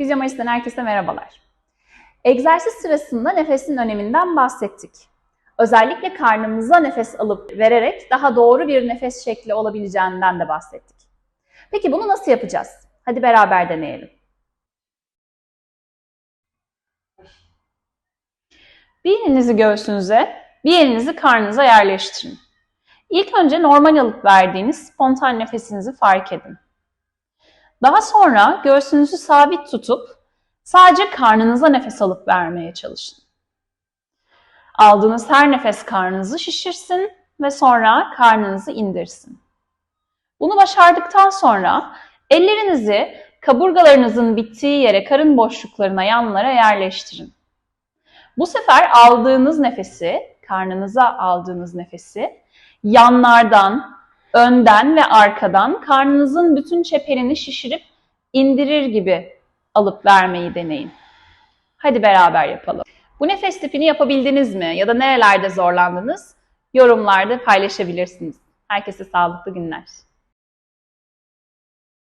Fizyomalist'ten herkese merhabalar. Egzersiz sırasında nefesin öneminden bahsettik. Özellikle karnımıza nefes alıp vererek daha doğru bir nefes şekli olabileceğinden de bahsettik. Peki bunu nasıl yapacağız? Hadi beraber deneyelim. Bir elinizi göğsünüze, bir elinizi karnınıza yerleştirin. İlk önce normal alıp verdiğiniz spontan nefesinizi fark edin. Daha sonra göğsünüzü sabit tutup sadece karnınıza nefes alıp vermeye çalışın. Aldığınız her nefes karnınızı şişirsin ve sonra karnınızı indirsin. Bunu başardıktan sonra ellerinizi kaburgalarınızın bittiği yere karın boşluklarına yanlara yerleştirin. Bu sefer aldığınız nefesi, karnınıza aldığınız nefesi yanlardan, önden ve arkadan karnınızın bütün çeperini şişirip indirir gibi alıp vermeyi deneyin. Hadi beraber yapalım. Bu nefes tipini yapabildiniz mi ya da nerelerde zorlandınız? Yorumlarda paylaşabilirsiniz. Herkese sağlıklı günler.